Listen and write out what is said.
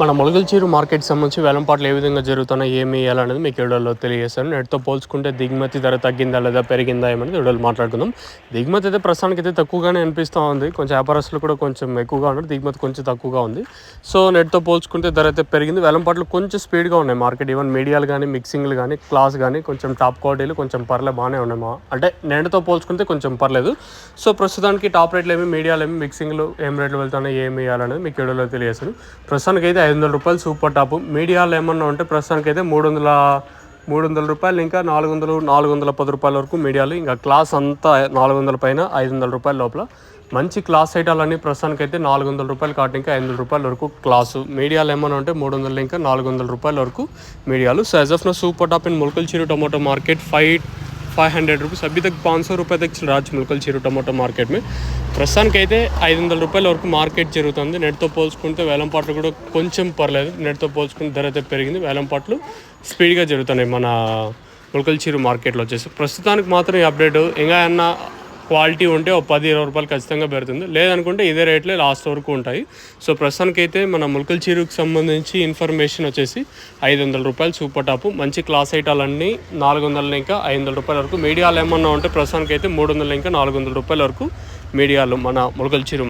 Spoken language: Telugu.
మన మొలకల్చీరు మార్కెట్ సంబంధించి వేలంపాట్లు ఏ విధంగా జరుగుతున్నాయి ఏమి వేయాలనేది మీకు వీడియోలో తెలియజేస్తాను. నెట్తో పోల్చుకుంటే దిగుమతి ధర తగ్గిందా లేదా పెరిగిందా ఏమనేది వీడియోలో మాట్లాడుకుందాం. దిగుమతి అయితే ప్రస్తుతానికి అయితే తక్కువగానే అనిపిస్తూ ఉంది. కొంచెం వ్యాపారస్తులు కూడా కొంచెం ఎక్కువగా ఉన్నారు. దిగుమతి కొంచెం తక్కువగా ఉంది. సో నెట్తో పోల్చుకుంటే ధర అయితే పెరిగింది. వేలంపాట్లు కొంచెం స్పీడ్గా ఉన్నాయి మార్కెట్. ఈవెన్ మీడియాలు కానీ మిక్సింగ్లు కానీ క్లాస్ కానీ కొంచెం టాప్ క్వాలిటీలు కొంచెం పర్లే బాగానే ఉన్నాయి మా అంటే నెట్తో పోల్చుకుంటే కొంచెం పర్లేదు. సో ప్రస్తుతానికి టాప్ రేట్లు ఏమి మీడియాలు ఏమి మిక్సింగ్లు ఏం రేట్లు వెళ్తున్నాయి ఏమి వేయాలనేది మీకు వీడియోలో తెలియజేస్తాను. ప్రస్తుతానికి అయితే ఐదు వందల రూపాయలు సూపర్ టాప్. మీడియాలో ఏమన్నా ఉంటే ప్రస్తుతానికి అయితే మూడు వందల మూడు వందల రూపాయలు ఇంకా నాలుగు వందలు నాలుగు వందల పది రూపాయల వరకు మీడియాలు ఇంకా క్లాస్ అంతా నాలుగు వందల పైన ఐదు వందల రూపాయల లోపల. మంచి క్లాస్ ఐటాలన్నీ ప్రస్తుతానికి అయితే నాలుగు వందల రూపాయలు కాటు ఇంకా ఐదు వందల రూపాయల వరకు క్లాసు. మీడియాలు ఏమన్నా ఉంటే మూడు వందలు ఇంకా నాలుగు వందల రూపాయల వరకు మీడియాలు. సో ఆఫ్ నా సూపర్ టాప్ ఇన్ ముల్కల్ చిరు tomato market. Five five hundred rupees अभी तक पाँच सौ रुपये तक चल रहा है मुलकल చీరు టమాటో మార్కెట్ में ప్రస్తుతానికి అయితే ఐదు వందల రూపాయల వరకు మార్కెట్ జరుగుతుంది నెట్తో పోల్చుకుంటే వేలం పాటలు కూడా కొంచెం పర్లేదు నెట్తో పోల్చుకుంటే ధర అయితే పెరిగింది వేలం పాటలు స్పీడ్గా జరుగుతున్నాయి మన ములకల్ చీరు మార్కెట్లో వచ్చేసి ప్రస్తుతానికి మాత్రం ఈ అప్డేట్ ఇంకా అన్న క్వాలిటీ ఉంటే ఒక పది ఇరవై రూపాయలు ఖచ్చితంగా పెడుతుంది. లేదనుకుంటే ఇదే రేట్లే లాస్ట్ వరకు ఉంటాయి. సో ప్రస్తుతానికైతే మన ములకల్ చీరుకు సంబంధించి ఇన్ఫర్మేషన్ వచ్చేసి ఐదు వందల రూపాయలు సూపర్ టాప్. మంచి క్లాస్ ఐటాలన్నీ నాలుగు వందల ఇంకా ఐదు వందల రూపాయల వరకు. మీడియాలు ఏమన్నా ఉంటే ప్రస్తుతానికైతే అయితే మూడు వందల ఇంకా నాలుగు వందల రూపాయల వరకు మీడియాలు మన ములకల్ చీరు